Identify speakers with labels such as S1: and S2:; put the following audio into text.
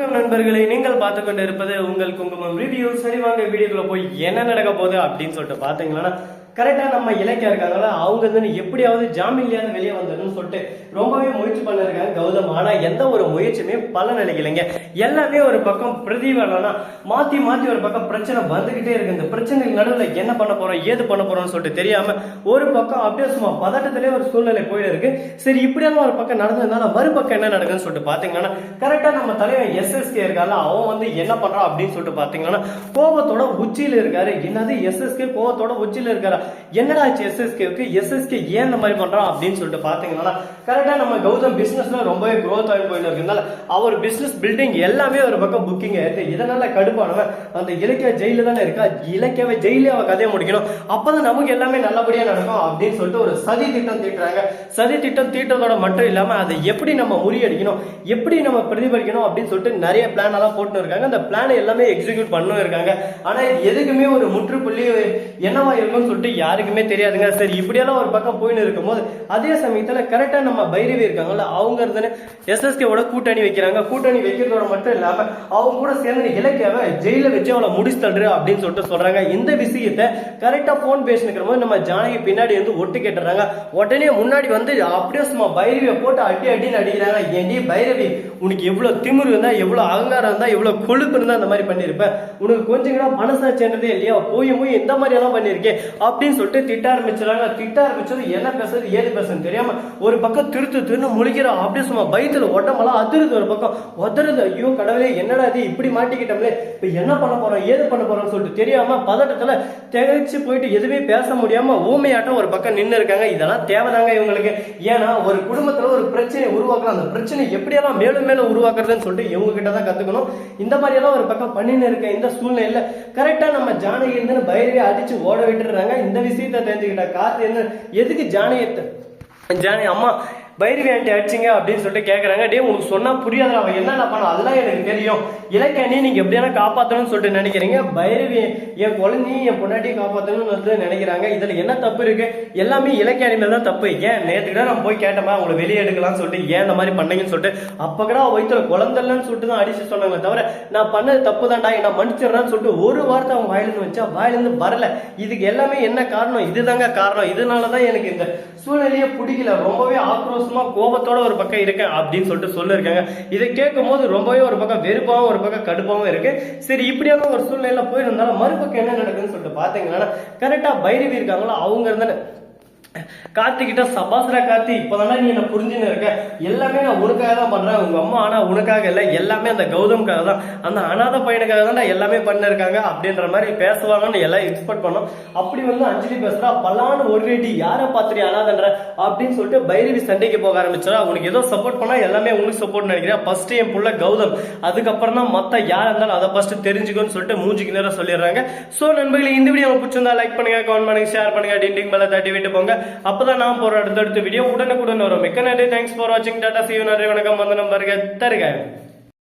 S1: வணக்கம் நண்பர்களே நீங்கள் பார்த்து கொண்டு இருப்பது உங்கள் குங்குமம் ரிவ்யூ சரி வாங்க வீடியோக்குள்ள போய் என்ன நடக்க போகுது அப்படின்னு சொல்லிட்டு பாத்தீங்கன்னா கரெக்டாக நம்ம இலக்கியா இருக்காங்கள அவங்க வந்து எப்படியாவது ஜாமீன் இல்லாத வெளியே வந்துடணும்னு சொல்லிட்டு ரொம்பவே முயற்சி பண்ணிருக்காங்க கௌதம். ஆனால் எந்த ஒரு முயற்சியுமே பலன் அளிக்கலைங்க எல்லாமே ஒரு பக்கம் பிரதிபலனா மாத்தி மாத்தி ஒரு பக்கம் பிரச்சனை வந்துகிட்டே இருக்கு. இந்த பிரச்சனைக்கு நடுவில் என்ன பண்ண போறோம் ஏது பண்ண போறோம்னு சொல்லிட்டு தெரியாம ஒரு பக்கம் அப்படியே சும்மா பதட்டத்திலே ஒரு சூழ்நிலை போயிட்டு இருக்கு சரி இப்படியெல்லாம் ஒரு பக்கம் நடந்ததுனால மறுபக்கம் என்ன நடக்குதுன்னு சொல்லிட்டு பாத்தீங்கன்னா கரெக்டா நம்ம தலைவன் எஸ்எஸ்கே இருக்கால அவன் வந்து என்ன பண்றான் அப்படின்னு சொல்லிட்டு பாத்தீங்கன்னா கோபத்தோட உச்சியில் இருக்காரு. என்னது எஸ்எஸ்கே கோபத்தோட உச்சியில் இருக்காரு? என்னடா ஆச்சு எஸ்எஸ்கேவுக்கு எஸ்எஸ்கே ஏன் இந்த மாதிரி பண்றான் அப்படின்னு சொல்லிட்டு பாத்தீங்கன்னா கரெக்டா நம்ம கௌதம் பிசினஸ்ல ரொம்பவே க்ரோத் ஆகி போயிட்டு இருக்கனால அவர் பிசினஸ் பில்டிங் எல்லாமே ஒரு பக்கம் புக்கிங் ஆயிருக்கு இதனால கடுப்பானவன் அந்த இலக்கிய ஜெயில தானே இருக்கா? இலக்கியாவை ஜெயிலே அவ கதையை முடிக்கணும். அப்பதான் நமக்கு எல்லாமே நல்லபடியா நடக்கும் அப்படின்னு சொல்லிட்டு ஒரு சதி திட்டம் தீட்டுறாங்க. சதி திட்டம் தீட்டுறதோட மட்டும் இல்லாம அதை எப்படி நம்ம முறியடிக்கணும்? எப்படி நம்ம பிரதிபலிக்கணும் அப்படின்னு சொல்லிட்டு நிறைய பிளான் எல்லாம் போட்டு இருக்காங்க. அந்த பிளானை எல்லாமே எக்ஸிக்யூட் பண்ணும் இருக்காங்க. ஆனா எதுக்குமே ஒரு முற்றுப்புள்ளி என்னவா இருக்கும்னு சொல்லிட்டு யாருக்குமே தெரியாதுங்க. சரி இப்படியெல்லாம் ஒரு பக்கம் போயின்னு இருக்கும்போது அதே சமயத்துல கரெக்டா நம்ம பைரவி இருக்காங்கல்ல அவங்க இருந்தே எஸ்எஸ்கேவோட கூட்டணி வைக்கிறாங்க. கூட்டணி வைக்கிறதோட மட்டும் இல்லாம அவங்க கூட சேர்ந்து இலக்கியாவை ஜெயில வச்சு அவளை முடிச்சு தள்ளுற அப்படின்னு சொல்லிட்டு சொல்றாங்க. இந்த விஷயத்த கரெக்டா போன் பேசினுக்கிற போது நம்ம ஜானகி பின்னாடி வந்து ஒட்டு கேட்டுறாங்க. உடனே முன்னாடி வந்து அப்படியே சும்மா பைரவியை போட்டு அடி அடின்னு அடிக்கிறாங்க. ஏண்டி பைரவி உனக்கு எவ்வளவு திமுரு இருந்தால் எவ்வளோ அகங்காரம் இருந்தால் எவ்வளவு கொழுப்பு இருந்தால் அந்த மாதிரி பண்ணியிருப்பேன் உனக்கு கொஞ்சம் கூட மனசாட்சின்றதே இல்லையா? போய் போய் இந்த மாதிரி எல்லாம் பண்ணிருக்கேன் அப்படின்னு சொல்லிட்டு திட்ட ஆரம்பிச்சிடறாங்க. திட்ட ஆரம்பிச்சது என்ன பேசுறது ஏது பேசுறது தெரியாம ஒரு பக்கம் திருத்து திருன்னு முழிக்கிற. அப்படியே சும்மா பயத்துல உடம்பெல்லாம் அதிருது ஒரு பக்கம். உதறுது ஐயோ கடவுளே என்னடா இது? இப்படி மாட்டிக்கிட்டோம்லே. இப்ப என்ன பண்ண போறோம்? ஏது பண்ண போறோம்னு சொல்லிட்டு தெரியாம பதட்டத்துல திகைச்சு போயிட்டு எதுவுமே பேச முடியாம ஊமையாட்டம் ஒரு பக்கம் நின்று இருக்காங்க. இதெல்லாம் தேவைதாங்க இவங்களுக்கு. ஏன்னா ஒரு குடும்பத்துல ஒரு பிரச்சனை உருவாக்கலாம். அந்த பிரச்சனை எப்படியெல்லாம் மேலும் மேலும் உருவாக்குறதுன்னு சொல்லிட்டு இவங்க கிட்ட தான் கத்துக்கணும். இந்த மாதிரி எல்லாம் ஒரு பக்கம் பண்ணின்னு இருக்க இந்த சூழ்நிலையில கரெக்டா நம்ம ஜானகி இருந்து பயிரவே அடிச்சு ஓட விட்டுறாங்க இந்த விஷயத்த தெரிஞ்சுக்கிட்டா? காத்து என்ன எதுக்கு ஜானியத்தை ஜானி அம்மா பைரவி ஆண்டி அடிச்சிங்க அப்படின்னு சொல்லிட்டு கேட்குறாங்க டே உங்களுக்கு சொன்னால் புரியாத அவன் என்னென்ன பண்ண? அதெல்லாம் எனக்கு தெரியும். இலக்கணி நீங்கள் எப்படியான காப்பாற்றணும்னு சொல்லிட்டு நினைக்கிறீங்க. பைரவி என் குழந்தையும் என் பொண்டாட்டியும் காப்பாற்றணும்னு வந்து நினைக்கிறாங்க. இதில் என்ன தப்பு இருக்குது எல்லாமே இலக்கியானி மேலே தான் தப்பு. ஏன்? நேற்று கூட நான் போய் கேட்டோமா அவங்களை வெளியே எடுக்கலாம்னு சொல்லிட்டு ஏன் இந்த மாதிரி பண்ணீங்கன்னு சொல்லிட்டு. அப்போ கூட வயிற்றுல குழந்தைலன்னு சொல்லிட்டு தான் அடிச்சு சொன்னாங்க தவிர நான் பண்ணது தப்பு தான்டா நான் மன்னிச்சிடுறேன்னு சொல்லிட்டு ஒரு வார்த்தை அவன் வாயிலிருந்து வச்சா வாயிலிருந்து வரல. இதுக்கு எல்லாமே என்ன காரணம்? இதுதாங்க காரணம். இதனால தான் எனக்கு இந்த சூழ்நிலையே பிடிக்கல. ரொம்பவே ஆக்ரோஷம் கோபத்தோட ஒரு பக்கம் இருக்கேன் அப்படின்னு சொல்லிட்டு சொல்லிருக்காங்க இதை கேட்கும் போது ரொம்பவே ஒரு பக்கம் வெறுப்பாவும் ஒரு பக்கம் கடுப்பாவும் இருக்கு. சரி இப்படியான ஒரு சூழ்நிலையில போயிருந்தாலும் மறுபக்கம் என்ன நடக்குதுன்னு சொல்லிட்டு பாத்தீங்கன்னா கரெக்டா பைரவி இருக்காங்களோ அவங்க இருந்தாலும் கார்த்திகிட்ட சபாசரா கார்த்தி இப்பதானே நீ என்ன புரிஞ்சுன்னு இருக்க? எல்லாமே நான் உனக்காக தான் பண்றேன். உங்க அம்மா ஆனா உனக்காக இல்ல. எல்லாமே அந்த கௌதம்காக தான். அந்த அனாதை பையனுக்காக தான் எல்லாமே பண்ணிருக்காங்க அப்படின்ற மாதிரி பேசுவாங்கன்னு எல்லாம் எக்ஸ்பெக்ட் பண்ணோம். அப்படி வந்து அஞ்சலி பேசுறா பல்லான்னு ஒரு ரெடி யாரை பாத்திரி அனாதன்ற? அப்படின்னு சொல்லிட்டு பைரவி சண்டைக்கு போக ஆரம்பிச்சா உனக்கு ஏதோ சப்போர்ட் பண்ணா எல்லாமே உனக்கு சப்போர்ட் நினைக்கிறேன் ஃபர்ஸ்ட் என் புள்ள கௌதம். அதுக்கப்புறம் தான் மத்த யார் இருந்தாலும் அதை ஃபர்ஸ்ட் தெரிஞ்சுக்கணும்னு சொல்லிட்டு மூஞ்சிக்கு நேரம் சொல்லிடுறாங்க. சோ நண்பர்களே இந்த வீடியோ பிடிச்சிருந்தா லைக் பண்ணுங்க கமெண்ட் பண்ணுங்க ஷேர் பண்ணுங்க டிண்டிங் மேலே தட்டி விட்டு போங்க. அப்பதான் நான் போற அடுத்தடுத்த வீடியோ உடனுக்குடன் வரும். மிக்க நன்றி. தேங்க்ஸ் ஃபார் வாட்சிங் டாடா சிவ நன்றி வணக்கம். வந்து நம்பருக்கு தருக.